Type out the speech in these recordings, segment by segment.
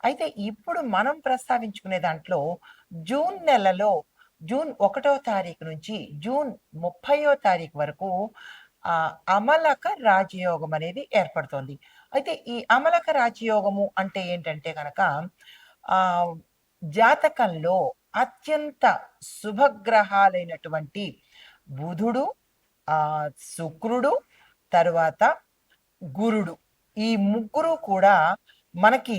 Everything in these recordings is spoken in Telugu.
అయితే ఇప్పుడు మనం ప్రస్తావించుకునే దాంట్లో జూన్ నెలలో జూన్ ఒకటో తారీఖు నుంచి జూన్ ముప్పయో తారీఖు వరకు అమలక రాజయోగం అనేది ఏర్పడుతోంది. అయితే ఈ అమలక రాజయోగము అంటే ఏంటంటే కనుక జాతకంలో అత్యంత శుభగ్రహాలైనటువంటి బుధుడు ఆ శుక్రుడు తరువాత గురుడు. ఈ ముగ్గురు కూడా మనకి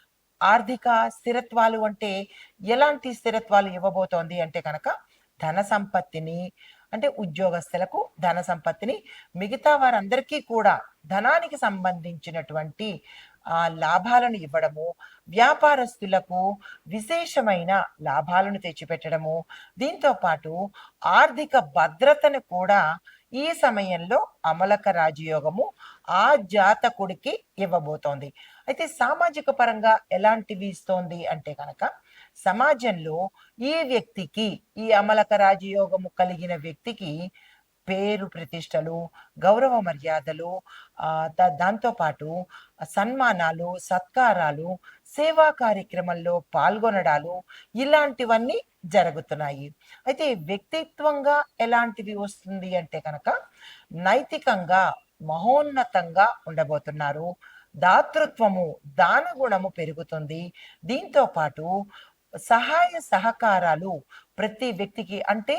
ఆర్థిక స్థిరత్వాలు అంటే ఎలాంటి స్థిరత్వాలు ఇవ్వబోతోంది అంటే కనుక ధన సంపత్తిని అంటే ఉద్యోగస్తులకు ధన సంపత్తిని మిగతా వారందరికీ కూడా ధనానికి సంబంధించినటువంటి ఆ లాభాలను ఇవ్వడము వ్యాపారస్తులకు విశేషమైన లాభాలను తెచ్చిపెట్టడము దీంతో పాటు ఆర్థిక భద్రతను కూడా ఈ సమయంలో అమలక రాజయోగము ఆ జాతకుడికి ఇవ్వబోతోంది. అయితే సామాజిక పరంగా ఎలాంటివి ఇస్తోంది అంటే కనుక సమాజంలో ఈ వ్యక్తికి ఈ అమలక రాజయోగము కలిగిన వ్యక్తికి పేరు ప్రతిష్టలు గౌరవ మర్యాదలు దాంతోపాటు సన్మానాలు సత్కారాలు సేవా కార్యక్రమంలో పాల్గొనడాలు ఇలాంటివన్నీ జరుగుతున్నాయి. అయితే వ్యక్తిత్వంగా ఎలాంటివి వస్తుంది అంటే కనుక నైతికంగా మహోన్నతంగా ఉండబోతున్నారు. దాతృత్వము దాన గుణము పెరుగుతుంది. దీంతో పాటు సహాయ సహకారాలు ప్రతి వ్యక్తికి అంటే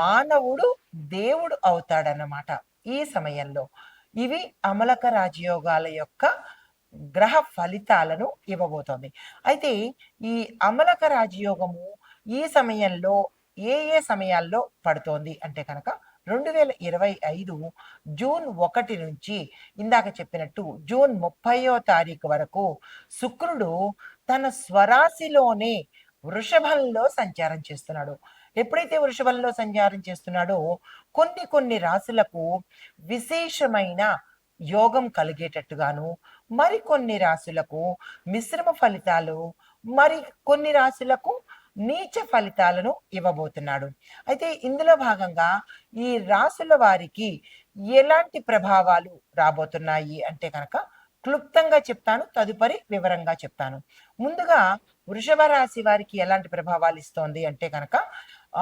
మానవుడు దేవుడు అవుతాడన్నమాట ఈ సమయంలో. ఇవి అమలక రాజయోగాల యొక్క గ్రహ ఫలితాలను ఇవ్వబోతోంది. అయితే ఈ అమలక రాజయోగము ఈ సమయంలో ఏ ఏ సమయాల్లో పడుతోంది అంటే కనుక రెండు వేల ఇరవై ఐదు జూన్ ఒకటి నుంచి ఇందాక చెప్పినట్టు జూన్ ముప్పయో తారీఖు వరకు శుక్రుడు తన స్వరాశిలోనే వృషభంలో సంచారం చేస్తున్నాడు. ఎప్పుడైతే వృషభంలో సంచారం చేస్తున్నాడో కొన్ని కొన్ని రాశులకు విశేషమైన యోగం కలిగేటట్టుగాను మరికొన్ని రాశులకు మిశ్రమ ఫలితాలు మరి కొన్ని రాశులకు నీచ ఫలితాలను ఇవ్వబోతున్నాడు. అయితే ఇందులో భాగంగా ఈ రాశుల వారికి ఎలాంటి ప్రభావాలు రాబోతున్నాయి అంటే కనుక క్లుప్తంగా చెప్తాను తదుపరి వివరంగా చెప్తాను. ముందుగా వృషభ రాశి వారికి ఎలాంటి ప్రభావాలు ఇస్తోంది అంటే కనుక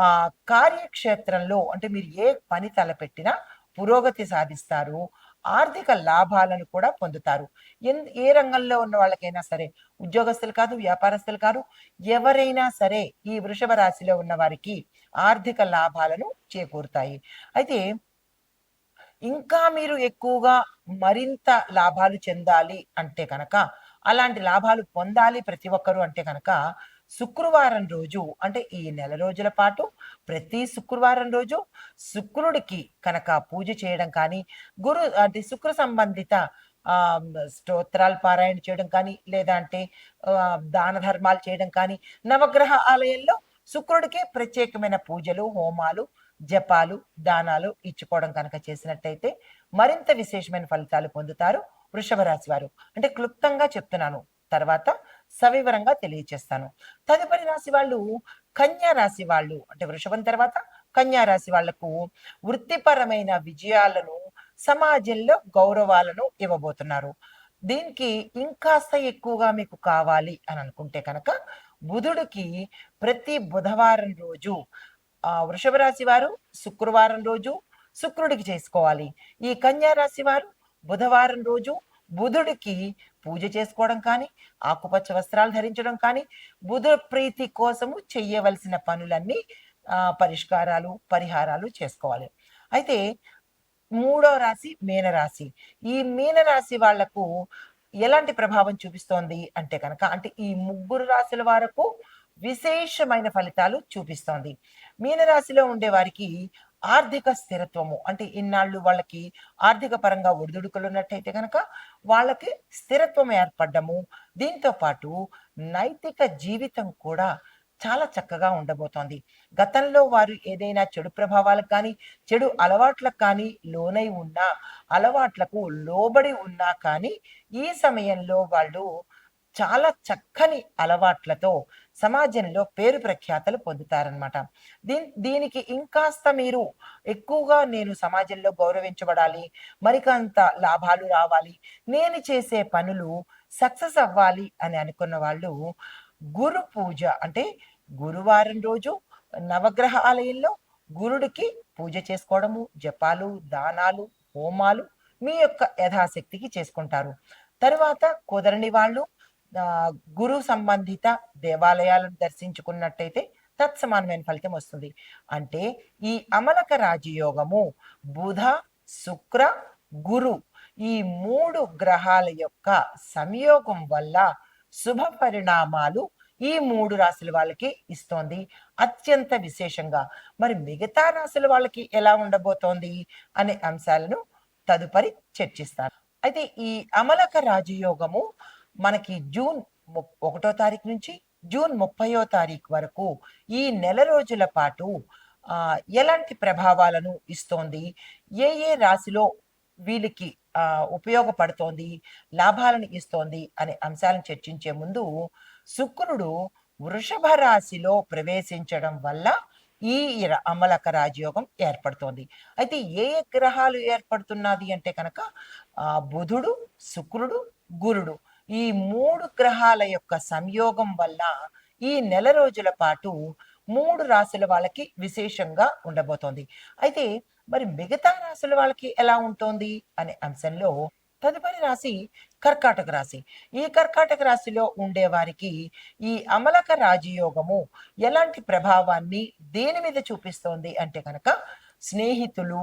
ఆ కార్యక్షేత్రంలో అంటే మీరు ఏ పని తలపెట్టినా పురోగతి సాధిస్తారు. ఆర్థిక లాభాలను కూడా పొందుతారు. ఎన్- ఏ రంగంలో ఉన్న వాళ్ళకైనా సరే ఉద్యోగస్తులు కాదు వ్యాపారస్తులు కాదు ఎవరైనా సరే ఈ వృషభ రాశిలో ఉన్న వారికి ఆర్థిక లాభాలను చేకూరుతాయి. అయితే ఇంకా మీరు ఎక్కువగా మరింత లాభాలు చెందాలి అంటే కనుక అలాంటి లాభాలు పొందాలి ప్రతి ఒక్కరూ అంటే కనుక శుక్రవారం రోజు అంటే ఈ నెల రోజుల పాటు ప్రతి శుక్రవారం రోజు శుక్రుడికి కనుక పూజ చేయడం కానీ గురు అంటే శుక్ర సంబంధిత స్తోత్రాలు పారాయణ చేయడం కానీ లేదా అంటే దాన ధర్మాలు చేయడం కానీ నవగ్రహ ఆలయంలో శుక్రుడికే ప్రత్యేకమైన పూజలు హోమాలు జపాలు దానాలు ఇచ్చుకోవడం కనుక చేసినట్టయితే మరింత విశేషమైన ఫలితాలు పొందుతారు వృషభ రాశి వారు. అంటే క్లుప్తంగా చెప్తున్నాను. తర్వాత సవివరంగా తెలియచేస్తాను. తదుపరి రాశి వాళ్ళు కన్యా రాశి వాళ్ళు అంటే వృషభం తర్వాత కన్యా రాశి వాళ్ళకు వృత్తిపరమైన విజయాలను సమాజంలో గౌరవాలను ఇవ్వబోతున్నారు. దీనికి ఇంకాస్త ఎక్కువగా మీకు కావాలి అని అనుకుంటే కనుక బుధుడికి ప్రతి బుధవారం రోజు ఆ వృషభ రాశి వారు శుక్రవారం రోజు శుక్రుడికి చేసుకోవాలి. ఈ కన్యా రాశి వారు బుధవారం రోజు బుధుడికి పూజ చేసుకోవడం కానీ ఆకుపచ్చ వస్త్రాలు ధరించడం కానీ బుధ ప్రీతి కోసము చెయ్యవలసిన పనులన్నీ పరిష్కారాలు పరిహారాలు చేసుకోవాలి. అయితే మూడో రాశి మీనరాశి. ఈ మీనరాశి వాళ్ళకు ఎలాంటి ప్రభావం చూపిస్తోంది అంటే కనుక అంటే ఈ ముగ్గురు రాశుల వరకు విశేషమైన ఫలితాలు చూపిస్తోంది. మీనరాశిలో ఉండే వారికి ఆర్థిక స్థిరత్వము. అంటే ఇన్నాళ్ళు వాళ్ళకి ఆర్థిక పరంగా ఒడిదుడుకులు ఉన్నట్టయితే కనుక వాళ్ళకి స్థిరత్వం ఏర్పడ్డము. దీంతో పాటు నైతిక జీవితం కూడా చాలా చక్కగా ఉండబోతోంది. గతంలో వారు ఏదైనా చెడు ప్రభావాలకు కానీ చెడు అలవాట్లకు కానీ లోనై ఉన్నా అలవాట్లకు లోబడి ఉన్నా కానీ ఈ సమయంలో వాళ్ళు చాలా చక్కని అలవాట్లతో సమాజంలో పేరు ప్రఖ్యాతలు పొందుతారనమాట దీ దీనికి ఇంకాస్త మీరు ఎక్కువగా నేను సమాజంలో గౌరవించబడాలి మరికంత లాభాలు రావాలి నేను చేసే పనులు సక్సెస్ అవ్వాలి అని అనుకున్న వాళ్ళు గురు పూజ అంటే గురువారం రోజు నవగ్రహ ఆలయంలో గురుడికి పూజ చేసుకోవడము జపాలు దానాలు హోమాలు మీ యొక్క యథాశక్తికి చేసుకుంటారు. తరువాత కుదరని వాళ్ళు గురు సంబంధిత దేవాలయాలను దర్శించుకున్నట్టయితే తత్సమానమైన ఫలితం వస్తుంది. అంటే ఈ అమలక రాజయోగము బుధ శుక్ర గురు ఈ మూడు గ్రహాల యొక్క సంయోగం వల్ల శుభ పరిణామాలు ఈ మూడు రాశుల వాళ్ళకి ఇస్తోంది. అత్యంత విశేషంగా మరి మిగతా రాశుల వాళ్ళకి ఎలా ఉండబోతోంది అనే అంశాలను తదుపరి చర్చిస్తారు అయితే ఈ అమలక రాజయోగము మనకి జూన్ ము- ఒకటో తారీఖు నుంచి జూన్ ముప్పయో తారీఖు వరకు ఈ నెల రోజుల పాటు ఎలాంటి ప్రభావాలను ఇస్తోంది? ఏ ఏ రాశిలో వీళ్ళకి ఉపయోగపడుతోంది? లాభాలను ఇస్తోంది? అనే అంశాలను చర్చించే ముందు శుక్రుడు వృషభ రాశిలో ప్రవేశించడం వల్ల ఈ అమలక రాజయోగం ఏర్పడుతోంది. అయితే ఏ ఏ గ్రహాలు ఏర్పడుతున్నది అంటే కనుక బుధుడు శుక్రుడు గురుడు. ఈ మూడు గ్రహాల యొక్క సంయోగం వల్ల ఈ నెల రోజుల పాటు మూడు రాశుల వాళ్ళకి విశేషంగా ఉండబోతోంది. అయితే మరి మిగతా రాశుల వాళ్ళకి ఎలా ఉంటుంది అనే అంశంలో తదుపరి రాశి కర్కాటక రాశి. ఈ కర్కాటక రాశిలో ఉండే వారికి ఈ అమలక రాజయోగము ఎలాంటి ప్రభావాన్ని దేని మీద చూపిస్తోంది అంటే కనుక స్నేహితులు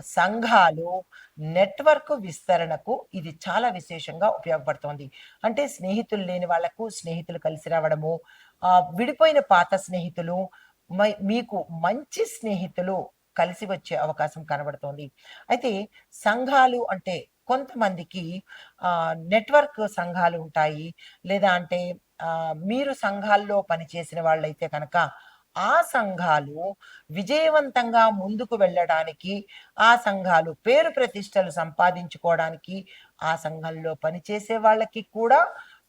సంఘాలు నెట్వర్క్ విస్తరణకు ఇది చాలా విశేషంగా ఉపయోగపడుతోంది. అంటే స్నేహితులు లేని వాళ్ళకు స్నేహితులు కలిసి రావడము ఆ విడిపోయిన పాత స్నేహితులు మై- మీకు మంచి స్నేహితులు కలిసి వచ్చే అవకాశం కనబడుతోంది. అయితే సంఘాలు అంటే కొంతమందికి ఆ నెట్వర్క్ సంఘాలు ఉంటాయి. లేదా అంటే ఆ మీరు సంఘాల్లో పనిచేసిన వాళ్ళైతే కనుక ఆ సంఘాలు విజయవంతంగా ముందుకు వెళ్ళడానికి ఆ సంఘాలు పేరు ప్రతిష్టలు సంపాదించుకోవడానికి ఆ సంఘంలో పనిచేసే వాళ్ళకి కూడా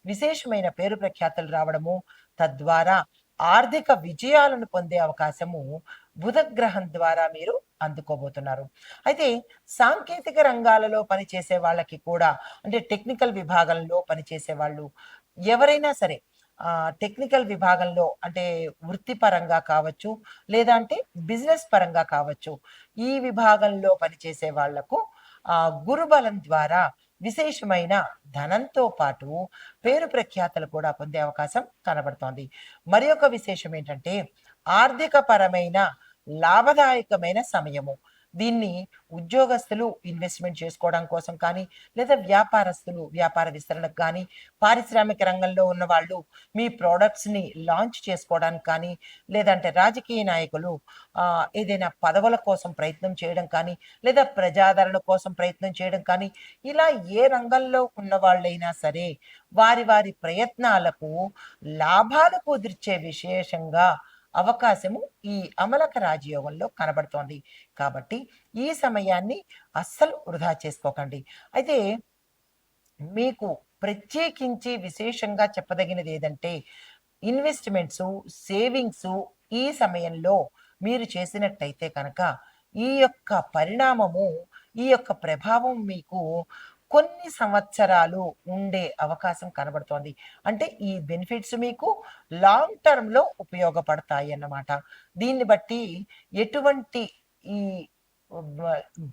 విశేషమైన పేరు ప్రఖ్యాతలు రావడము తద్వారా ఆర్థిక విజయాలను పొందే అవకాశము బుధగ్రహం ద్వారా మీరు అందుకోబోతున్నారు. అయితే సాంకేతిక రంగాలలో పనిచేసే వాళ్ళకి కూడా అంటే టెక్నికల్ విభాగంలో పనిచేసే వాళ్ళు ఎవరైనా సరే టెక్నికల్ విభాగంలో అంటే వృత్తిపరంగా కావచ్చు, లేదా అంటే బిజినెస్ పరంగా కావచ్చు. ఈ విభాగంలో పనిచేసే వాళ్ళకు ఆహ్, గురుబలం ద్వారా విశేషమైన ధనంతో పాటు పేరు ప్రఖ్యాతలు కూడా పొందే అవకాశం కనబడుతోంది. మరి ఒక విశేషం ఏంటంటే ఆర్థిక పరమైన లాభదాయకమైన సమయము. దీన్ని ఉద్యోగస్తులు ఇన్వెస్ట్‌మెంట్ చేసుకోవడం కోసం కానీ, లేదా వ్యాపారస్తులు వ్యాపార విస్తరణకు కానీ పారిశ్రామిక రంగంలో ఉన్న వాళ్ళు మీ ప్రోడక్ట్స్ని లాంచ్ చేసుకోవడానికి కానీ, లేదంటే రాజకీయ నాయకులు ఏదైనా పదవుల కోసం ప్రయత్నం చేయడం కానీ, లేదా ప్రజాదరణ కోసం ప్రయత్నం చేయడం కానీ, ఇలా ఏ రంగంలో ఉన్న వాళ్ళైనా సరే వారి వారి ప్రయత్నాలకు లాభాలు కుదిర్చే విశేషంగా అవకాశము ఈ అమలక రాజయోగంలో కనబడుతోంది. కాబట్టి ఈ సమయాన్ని అస్సలు వృధా చేసుకోకండి. అయితే మీకు ప్రత్యేకించి విశేషంగా చెప్పదగినదేదంటే ఇన్వెస్ట్మెంట్స్ సేవింగ్స్ ఈ సమయంలో మీరు చేసినట్టయితే కనుక ఈ యొక్క పరిణామము, ఈ యొక్క ప్రభావం మీకు కొన్ని సంవత్సరాలు ఉండే అవకాశం కనబడుతోంది. అంటే ఈ బెనిఫిట్స్ మీకు లాంగ్ టర్మ్‌లో ఉపయోగపడతాయన్నమాట. దీన్ని బట్టి ఎటువంటి ఈ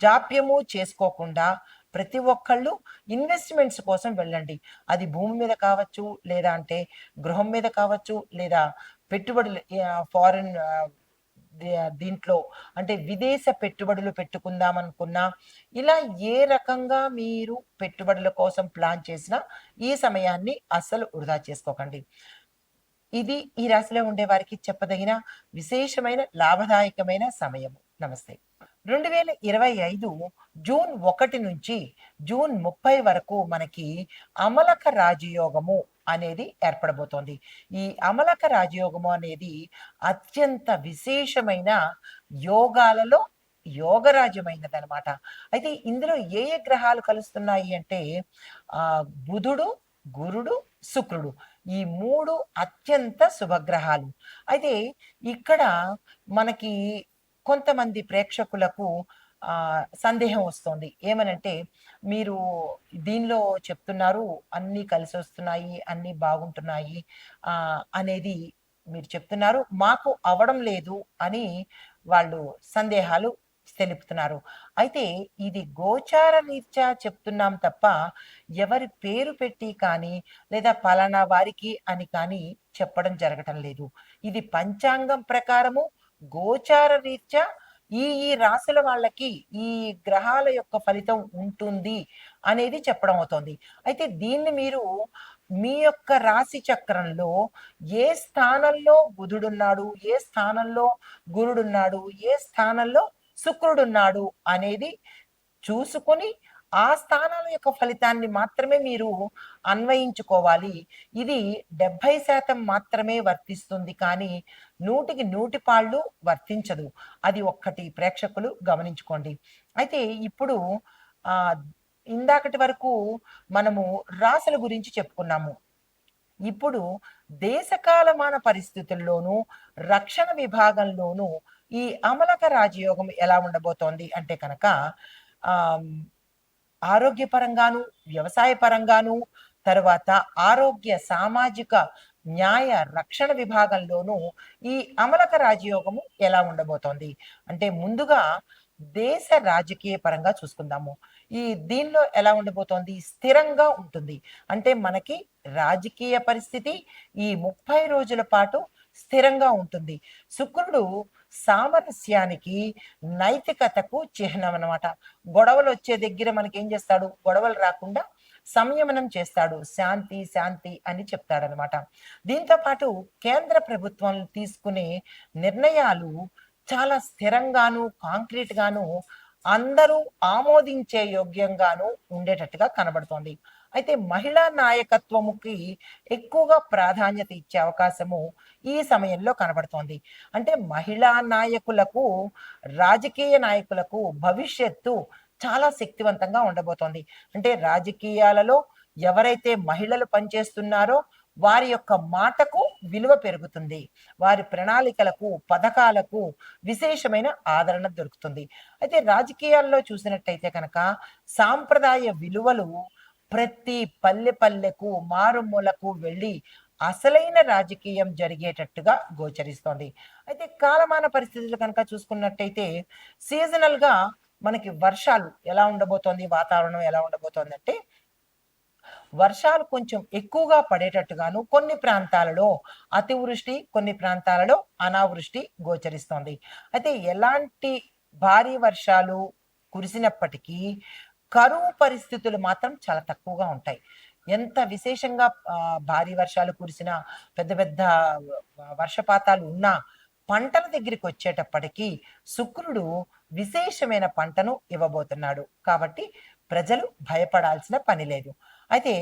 జాప్యము చేసుకోకుండా ప్రతి ఒక్కళ్ళు ఇన్వెస్ట్‌మెంట్స్ కోసం వెళ్ళండి. అది భూమి మీద కావచ్చు, లేదా అంటే గృహం మీద కావచ్చు, లేదా పెట్టుబడులు ఫారిన్ దీంట్లో అంటే విదేశ పెట్టుబడులు పెట్టుకుందాం అనుకున్నా ఇలా ఏ రకంగా మీరు పెట్టుబడుల కోసం ప్లాన్ చేసినా ఈ సమయాన్ని అస్సలు వృధా చేసుకోకండి. ఇది ఈ రాశిలో ఉండే వారికి చెప్పదగిన విశేషమైన లాభదాయకమైన సమయము. నమస్తే. 2025 జూన్ ఒకటి నుంచి జూన్ 30 వరకు మనకి అమలక రాజయోగము అనేది ఏర్పడబోతోంది. ఈ అమలక రాజయోగము అనేది అత్యంత విశేషమైన యోగాలలో యోగరాజ్యమైనదనమాట. అయితే ఇందులో ఏ ఏ గ్రహాలు కలుస్తున్నాయి అంటే ఆ బుధుడు, గురుడు, శుక్రుడు. ఈ మూడు అత్యంత శుభగ్రహాలు. అయితే ఇక్కడ మనకి కొంతమంది ప్రేక్షకులకు సందేహం వస్తోంది. ఏమనంటే మీరు దీనిలో చెప్తున్నారు అన్నీ కలిసి వస్తున్నాయి అన్నీ బాగుంటున్నాయి అనేది మీరు చెప్తున్నారు. మాకు అవడం లేదు అని వాళ్ళు సందేహాలు తెలుపుతున్నారు. అయితే ఇది గోచార రీత్యా చెప్తున్నాం తప్ప ఎవరి పేరు పెట్టి కానీ, లేదా పలానా వారికి అని కానీ చెప్పడం జరగటం లేదు. ఇది పంచాంగం ప్రకారము గోచార రీత్యా ఈ ఈ రాశుల వాళ్ళకి ఈ గ్రహాల యొక్క ఫలితం ఉంటుంది అనేది చెప్పడం అవుతుంది. అయితే దీన్ని మీరు మీ యొక్క రాశి చక్రంలో ఏ స్థానంలో బుధుడున్నాడు, ఏ స్థానంలో గురుడున్నాడు, ఏ స్థానంలో శుక్రుడున్నాడు అనేది చూసుకొని ఆ స్థానాల యొక్క ఫలితాన్ని మాత్రమే మీరు అన్వయించుకోవాలి. ఇది 70% మాత్రమే వర్తిస్తుంది కానీ నూటికి నూటి పాళ్ళు వర్తించదు. అది ఒక్కటి ప్రేక్షకులు గమనించుకోండి. అయితే ఇప్పుడు ఆ ఇందాకటి వరకు మనము రాసుల గురించి చెప్పుకున్నాము. ఇప్పుడు దేశకాలమాన పరిస్థితుల్లోనూ, రక్షణ విభాగంలోనూ ఈ అమలక రాజయోగం ఎలా ఉండబోతోంది అంటే కనుక ఆరోగ్యపరంగాను, వ్యవసాయ పరంగాను, తర్వాత ఆరోగ్య, సామాజిక, న్యాయ, రక్షణ విభాగంలోనూ ఈ అమలక రాజయోగము ఎలా ఉండబోతోంది? అంటే ముందుగా దేశ రాజకీయ పరంగా చూసుకుందాము. ఈ దీనిలో ఎలా ఉండబోతోంది? స్థిరంగా ఉంటుంది. అంటే మనకి రాజకీయ పరిస్థితి ఈ 30 రోజుల పాటు స్థిరంగా ఉంటుంది. శుక్రుడు సామరస్యానికి, నైతికతకు చిహ్నం అన్నమాట. గొడవలొచ్చే దగ్గర మనకి ఏం చేస్తాడు? గొడవలు రాకుండా సంయమనం చేస్తాడు. శాంతి, శాంతి అని చెప్తాడనమాట. దీంతో పాటు కేంద్ర ప్రభుత్వం తీసుకునే నిర్ణయాలు చాలా స్థిరంగాను, కాంక్రీట్ గాను అందరూ ఆమోదించే యోగ్యంగాను ఉండేటట్టుగా కనబడుతోంది. అయితే మహిళా నాయకత్వముకి ఎక్కువగా ప్రాధాన్యత ఇచ్చే అవకాశము ఈ సమయంలో కనబడుతోంది. అంటే మహిళా నాయకులకు, రాజకీయ నాయకులకు భవిష్యత్తు చాలా శక్తివంతంగా ఉండబోతోంది. అంటే రాజకీయాలలో ఎవరైతే మహిళలు పనిచేస్తున్నారో వారి యొక్క మాటకు విలువ పెరుగుతుంది. వారి ప్రణాళికలకు, పథకాలకు విశేషమైన ఆదరణ దొరుకుతుంది. అయితే రాజకీయాల్లో చూసినట్టయితే కనుక సాంప్రదాయ విలువలు ప్రతి పల్లె పల్లెకు, మారుమూలకు వెళ్ళి అసలైన రాజకీయం జరిగేటట్టుగా గోచరిస్తోంది. అయితే కాలమాన పరిస్థితులు కనుక చూసుకున్నట్టయితే సీజనల్గా మనకి వర్షాలు ఎలా ఉండబోతోంది వాతావరణం ఎలా ఉండబోతోంది అంటే వర్షాలు కొంచెం ఎక్కువగా పడేటట్టుగాను కొన్ని ప్రాంతాలలో అతివృష్టి కొన్ని ప్రాంతాలలో అనావృష్టి గోచరిస్తోంది. అయితే ఎలాంటి భారీ వర్షాలు కురిసినప్పటికీ కరువు పరిస్థితులు మాత్రం చాలా తక్కువగా ఉంటాయి. ఎంత విశేషంగా భారీ వర్షాలు కురిసినా పెద్ద పెద్ద వర్షపాతాలు ఉన్నా పంటల దగ్గరికి వచ్చేటప్పటికీ శుక్రుడు విశేషమైన పంటను ఇవ్వబోతున్నాడు. కాబట్టి ప్రజలు భయపడాల్సిన పని లేదు. అయితే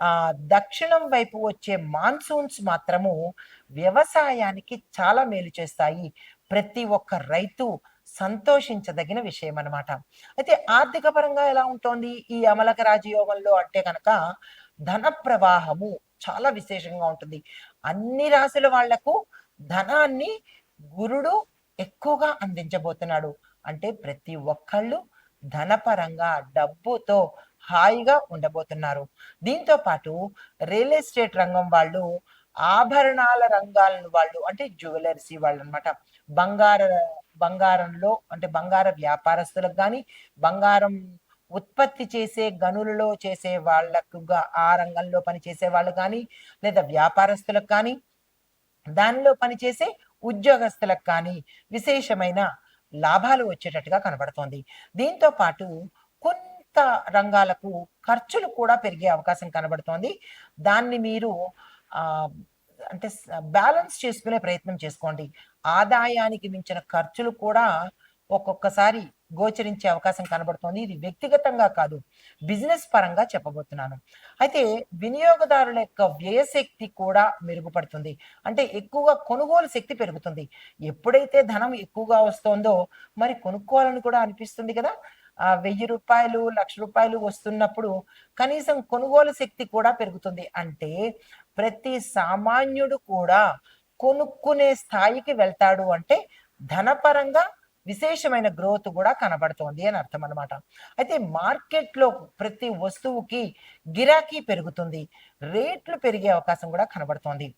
ఆ దక్షిణం వైపు వచ్చే మాన్సూన్స్ మాత్రము వ్యవసాయానికి చాలా మేలు చేస్తాయి. ప్రతి ఒక్క రైతు సంతోషించదగిన విషయం అన్నమాట అయితే ఆర్థిక పరంగా ఎలా ఉంటుంది? ఈ అమలక రాజయోగంలో అంటే కనుక ధన ప్రవాహము చాలా విశేషంగా ఉంటుంది. అన్ని రాశుల వాళ్ళకు ధనాన్ని గురుడు ఎక్కువగా అందించబోతున్నాడు. అంటే ప్రతి ఒక్కళ్ళు ధనపరంగా డబ్బుతో హాయిగా ఉండబోతున్నారు. దీంతో పాటు రియల్ ఎస్టేట్ రంగం వాళ్ళు ఆభరణాల రంగాలను వాళ్ళు అంటే జ్యువెలర్సీ వాళ్ళు అనమాట బంగార బంగారంలో అంటే బంగార వ్యాపారస్తులకు కానీ బంగారం ఉత్పత్తి చేసే గనులలో చేసే వాళ్ళకు ఆ రంగంలో పనిచేసే వాళ్ళు కానీ లేదా వ్యాపారస్తులకు కానీ దానిలో పనిచేసే ఉద్యోగస్తులకు కానీ విశేషమైన లాభాలు వచ్చేటట్టుగా కనబడుతోంది. దీంతో పాటు కొంత రంగాలకు ఖర్చులు కూడా పెరిగే అవకాశం కనబడుతోంది. దాన్ని మీరు అంటే బ్యాలెన్స్ చేసుకునే ప్రయత్నం చేసుకోండి. ఆదాయానికి మించిన ఖర్చులు కూడా ఒక్కొక్కసారి గోచరించే అవకాశం కనబడుతోంది. ఇది వ్యక్తిగతంగా కాదు బిజినెస్ పరంగా చెప్పబోతున్నాను. అయితే వినియోగదారుల యొక్క వ్యయశక్తి కూడా మెరుగుపడుతుంది. అంటే ఎక్కువగా కొనుగోలు శక్తి పెరుగుతుంది. ఎప్పుడైతే ధనం ఎక్కువగా వస్తోందో మరి కొనుక్కోవాలని కూడా అనిపిస్తుంది కదా. ఆ వెయ్యి రూపాయలు లక్ష రూపాయలు వస్తున్నప్పుడు కనీసం కొనుగోలు శక్తి కూడా పెరుగుతుంది. అంటే ప్రతి సామాన్యుడు కూడా కొనుక్కునే స్థాయికి వెళ్తాడు అంటే ధనపరంగా విశేషమైన గ్రోత్ కూడా కనబడుతోంది అని అర్థం అనమాట అయితే మార్కెట్లో ప్రతి వస్తువుకి గిరాకీ పెరుగుతుంది రేట్లు పెరిగే అవకాశం కూడా కనబడుతోంది.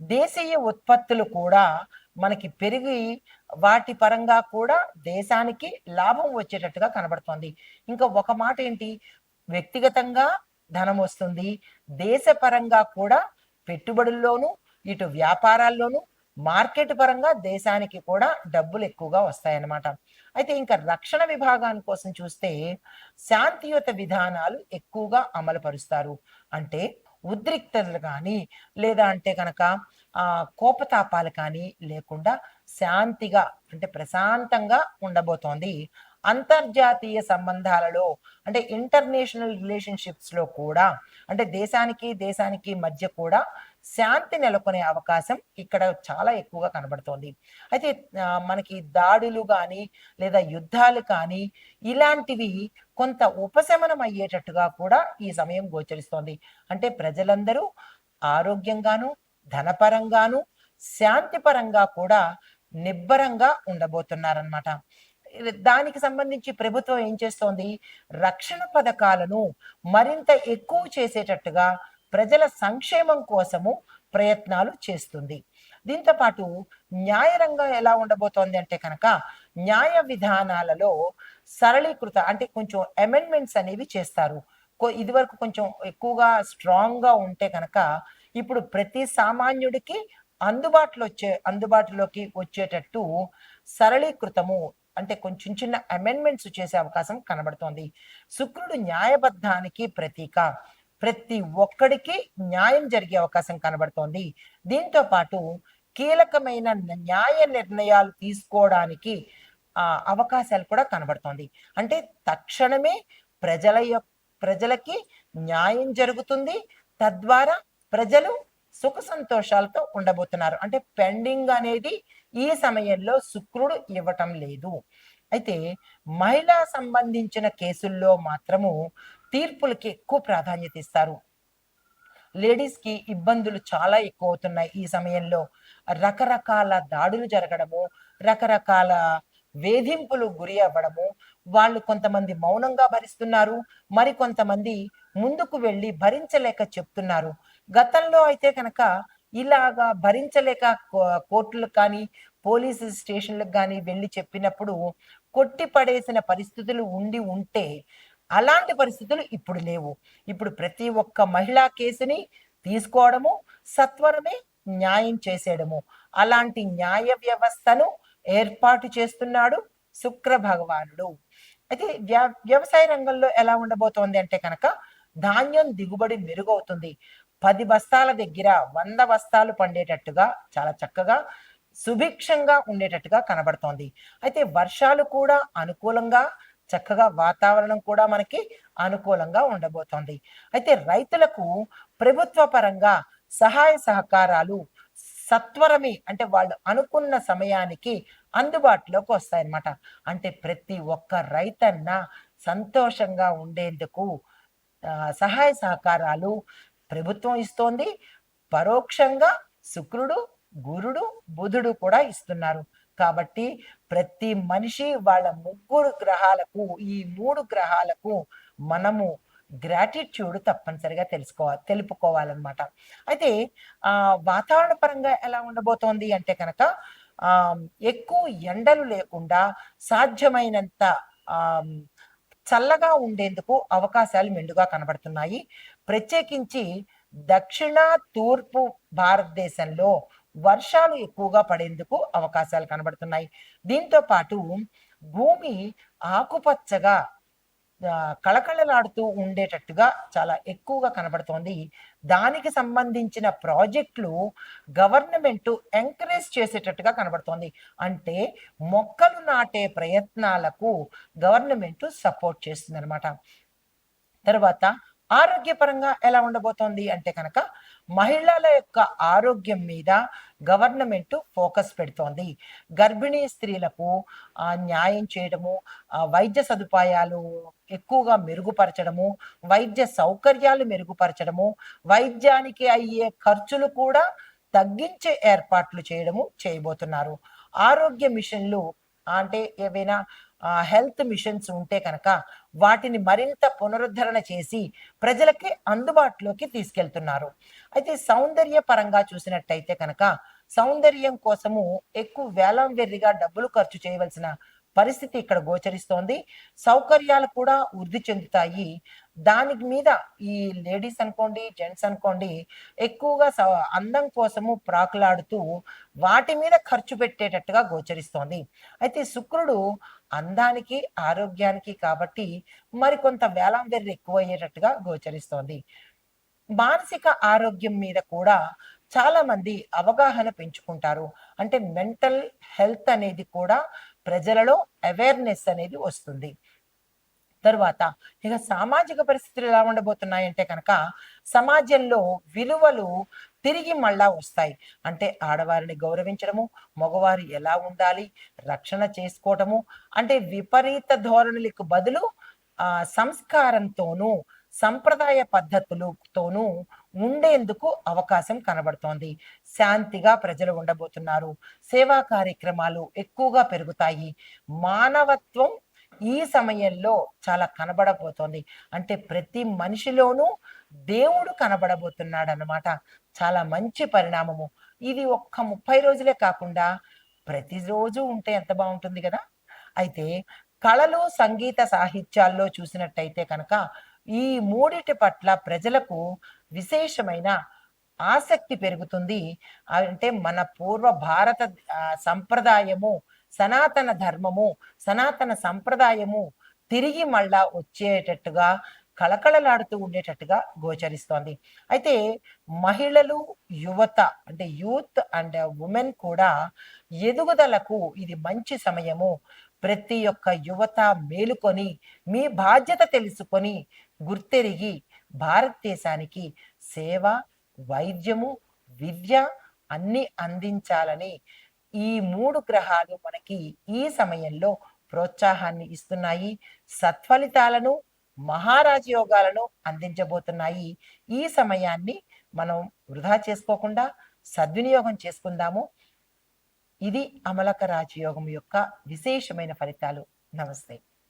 దేశీయ ఉత్పత్తులు కూడా మనకి పెరిగి వాటి పరంగా కూడా దేశానికి లాభం వచ్చేటట్టుగా కనబడుతోంది. ఇంకా ఒక మాట ఏంటి? వ్యక్తిగతంగా ధనం వస్తుంది దేశపరంగా కూడా పెట్టుబడుల్లోనూ ఇటు వ్యాపారాల్లోనూ మార్కెట్ పరంగా దేశానికి కూడా డబ్బులు ఎక్కువగా వస్తాయన్నమాట. అయితే ఇంకా రక్షణ విభాగాని కోసం చూస్తే శాంతియుత విధానాలు ఎక్కువగా అమలు పరుస్తారు అంటే ఉద్రిక్తతలు కానీ లేదా అంటే కనుక ఆ కోపతాపాలు కానీ లేకుండా శాంతిగా అంటే ప్రశాంతంగా ఉండబోతోంది. అంతర్జాతీయ సంబంధాలలో అంటే ఇంటర్నేషనల్ రిలేషన్షిప్స్లో కూడా అంటే దేశానికి దేశానికి మధ్య కూడా శాంతి నెలకొనే అవకాశం ఇక్కడ చాలా ఎక్కువగా కనబడుతోంది. అయితే మనకి దాడులు కానీ లేదా యుద్ధాలు కానీ ఇలాంటివి కొంత ఉపశమనం అయ్యేటట్టుగా కూడా ఈ సమయం గోచరిస్తోంది. అంటే ప్రజలందరూ ఆరోగ్యంగాను ధనపరంగాను శాంతిపరంగా కూడా నిబ్బరంగా ఉండబోతున్నారన్నమాట. దానికి సంబంధించి ప్రభుత్వం ఏం చేస్తోంది? రక్షణ పథకాలను మరింత ఎక్కువ చేసేటట్టుగా ప్రజల సంక్షేమం కోసము ప్రయత్నాలు చేస్తుంది. దీంతో పాటు న్యాయ రంగం ఎలా ఉండబోతోంది అంటే కనుక న్యాయ విధానాలలో సరళీకృత అంటే కొంచెం అమెండ్మెంట్స్ అనేవి చేస్తారు. కొ- ఇదివరకు కొంచెం ఎక్కువగా స్ట్రాంగ్గా ఉంటే కనుక ఇప్పుడు ప్రతి సామాన్యుడికి అందుబాటులో వచ్చే అందుబాటులోకి వచ్చేటట్టు సరళీకృతము అంటే కొంచెం చిన్న అమెండ్మెంట్స్ చేసే అవకాశం కనబడుతోంది. శుక్రుడు న్యాయబద్ధానికి ప్రతీక. ప్రతి ఒక్కడికి న్యాయం జరిగే అవకాశం కనబడుతోంది. దీంతో పాటు కీలకమైన న్యాయ నిర్ణయాలు తీసుకోవడానికి ఆ అవకాశాలు కూడా కనబడుతోంది. అంటే తక్షణమే ప్రజల యొక్క ప్రజలకి న్యాయం జరుగుతుంది. తద్వారా ప్రజలు సుఖ సంతోషాలతో ఉండబోతున్నారు. అంటే పెండింగ్ అనేది ఈ సమయంలో శుక్రుడు ఇవ్వటం లేదు. అయితే మహిళా సంబంధించిన కేసుల్లో మాత్రము తీర్పులకి ఎక్కువ ప్రాధాన్యత ఇస్తారు. లేడీస్కి ఇబ్బందులు చాలా ఎక్కువ అవుతున్నాయి ఈ సమయంలో. రకరకాల దాడులు జరగడము రకరకాల వేధింపులు గురి అవ్వడము వాళ్ళు కొంతమంది మౌనంగా భరిస్తున్నారు మరి కొంతమంది ముందుకు వెళ్ళి భరించలేక చెప్తున్నారు. గతంలో అయితే కనుక ఇలాగా భరించలేక కో- కోర్టులకు కానీ పోలీసు స్టేషన్లకు కానీ వెళ్ళి చెప్పినప్పుడు కొట్టి పడేసిన పరిస్థితులు ఉండి ఉంటే అలాంటి పరిస్థితులు ఇప్పుడు లేవు. ఇప్పుడు ప్రతి ఒక్క మహిళా కేసుని తీసుకోవడము సత్వరమే న్యాయం చేసేయడము. అలాంటి న్యాయ వ్యవస్థను ఏర్పాటు చేస్తున్నాడు శుక్ర భగవానుడు అయితే వ్య- వ్యవసాయ రంగంలో ఎలా ఉండబోతోంది అంటే కనుక ధాన్యం దిగుబడి మెరుగవుతుంది. పది బస్తాల దగ్గర వంద బస్తాలు పండేటట్టుగా చాలా చక్కగా సుభిక్షంగా ఉండేటట్టుగా కనబడుతోంది. అయితే వర్షాలు కూడా అనుకూలంగా చక్కగా వాతావరణం కూడా మనకి అనుకూలంగా ఉండబోతోంది. అయితే రైతులకు ప్రభుత్వ పరంగా సహాయ సహకారాలు సత్వరమే అంటే వాళ్ళు అనుకున్న సమయానికి అందుబాటులోకి వస్తాయన్నమాట. అంటే ప్రతి ఒక్క రైతన్న సంతోషంగా ఉండేందుకు సహాయ సహకారాలు ప్రభుత్వం ఇస్తోంది. పరోక్షంగా శుక్రుడు గురుడు బుధుడు కూడా ఇస్తున్నారు. కాబట్టి ప్రతి మనిషి వాళ్ళ ముగ్గురు గ్రహాలకు ఈ మూడు గ్రహాలకు మనము గ్రాటిట్యూడ్ తప్పనిసరిగా తెలుసుకోవాలి తెలుపుకోవాలన్నమాట. అయితే ఆ వాతావరణ పరంగా ఎలా ఉండబోతోంది అంటే కనుక ఆ ఎక్కువ ఎండలు లేకుండా సాధ్యమైనంత ఆ చల్లగా ఉండేందుకు అవకాశాలు మెండుగా కనబడుతున్నాయి. ప్రత్యేకించి దక్షిణ తూర్పు భారతదేశంలో వర్షాలు ఎక్కువగా పడేందుకు అవకాశాలు కనబడుతున్నాయి. దీంతో పాటు భూమి ఆకుపచ్చగా కళకళలాడుతూ ఉండేటట్టుగా చాలా ఎక్కువగా కనబడుతోంది. దానికి సంబంధించిన ప్రాజెక్టులు గవర్నమెంట్ ఎంకరేజ్ చేసేటట్టుగా కనబడుతోంది. అంటే మొక్కలు నాటే ప్రయత్నాలకు గవర్నమెంట్ సపోర్ట్ చేస్తుంది అనమాట తర్వాత ఆరోగ్యపరంగా ఎలా ఉండబోతోంది అంటే కనుక మహిళల యొక్క ఆరోగ్యం మీద గవర్నమెంట్ ఫోకస్ పెడుతోంది. గర్భిణీ స్త్రీలకు ఆ, న్యాయం చేయడము ఆ, వైద్య సదుపాయాలు ఎక్కువగా మెరుగుపరచడము వైద్య సౌకర్యాలు మెరుగుపరచడము వైద్యానికి అయ్యే ఖర్చులు కూడా తగ్గించే ఏర్పాట్లు చేయడము చేయబోతున్నారు. ఆరోగ్య మిషన్లు అంటే ఏవైనా హెల్త్ మిషన్స్ ఉంటే కనుక వాటిని మరింత పునరుద్ధరణ చేసి ప్రజలకి అందుబాటులోకి తీసుకెళ్తున్నారు. అయితే సౌందర్య పరంగా చూసినట్టయితే కనుక సౌందర్యం కోసము ఎక్కువ వేలం వెర్రిగా డబ్బులు ఖర్చు చేయవలసిన పరిస్థితి ఇక్కడ గోచరిస్తోంది. సౌకర్యాలు కూడా వృద్ధి చెందుతాయి. దానికి మీద ఈ లేడీస్ అనుకోండి జెంట్స్ అనుకోండి ఎక్కువగా స- అందం కోసము ప్రాకులాడుతూ వాటి మీద ఖర్చు పెట్టేటట్టుగా గోచరిస్తోంది. అయితే శుక్రుడు అందానికి ఆరోగ్యానికి కాబట్టి మరికొంత వేలం వెర్రి ఎక్కువ అయ్యేటట్టుగా గోచరిస్తోంది. మానసిక ఆరోగ్యం మీద కూడా చాలా మంది అవగాహన పెంచుకుంటారు. అంటే మెంటల్ హెల్త్ అనేది కూడా ప్రజలలో అవేర్నెస్ అనేది వస్తుంది. తరువాత ఇక సామాజిక పరిస్థితులు ఎలా ఉండబోతున్నాయంటే కనుక సమాజంలో విలువలు తిరిగి మళ్ళా వస్తాయి. అంటే ఆడవారిని గౌరవించడము మగవారు ఎలా ఉండాలి రక్షణ చేసుకోవటము అంటే విపరీత ధోరణులకు బదులు ఆ సంస్కారంతోనూ సంప్రదాయ పద్ధతులతోనూ ఉండేందుకు అవకాశం కనబడుతోంది. శాంతిగా ప్రజలు ఉండబోతున్నారు. సేవా కార్యక్రమాలు ఎక్కువగా పెరుగుతాయి. మానవత్వం ఈ సమయంలో చాలా కనబడబోతోంది. అంటే ప్రతి మనిషిలోనూ దేవుడు కనబడబోతున్నాడు అన్నమాట చాలా మంచి పరిణామము. ఇది ఒక్క ముప్పై రోజులే కాకుండా ప్రతిరోజు ఉంటే ఎంత బాగుంటుంది కదా. అయితే కళలు సంగీత సాహిత్యాల్లో చూసినట్టయితే కనుక ఈ మూడిటి పట్ల ప్రజలకు విశేషమైన ఆసక్తి పెరుగుతుంది. అంటే మన పూర్వ భారత సంప్రదాయము సనాతన ధర్మము సనాతన సంప్రదాయము తిరిగి మళ్ళా వచ్చేటట్టుగా కళకళలాడుతూ ఉండేటట్టుగా గోచరిస్తోంది. అయితే మహిళలు యువత అంటే యూత్ అండ్ ఉమెన్ కూడా ఎదుగుదలకు ఇది మంచి సమయము. ప్రతి ఒక్క యువత మేలుకొని మీ బాధ్యత తెలుసుకొని గుర్తెరిగి భారతదేశానికి సేవ వైద్యము విద్య అన్ని అందించాలని ఈ మూడు గ్రహాలు మనకి ఈ సమయంలో ప్రోత్సాహాన్ని ఇస్తున్నాయి. సత్ఫలితాలను మహారాజ యోగాలను అందించబోతున్నాయి. ఈ సమయాన్ని మనం వృధా చేసుకోకుండా సద్వినియోగం చేసుకుందాము. ఇది అమలక రాజయోగం యొక్క విశేషమైన ఫలితాలు. నమస్తే.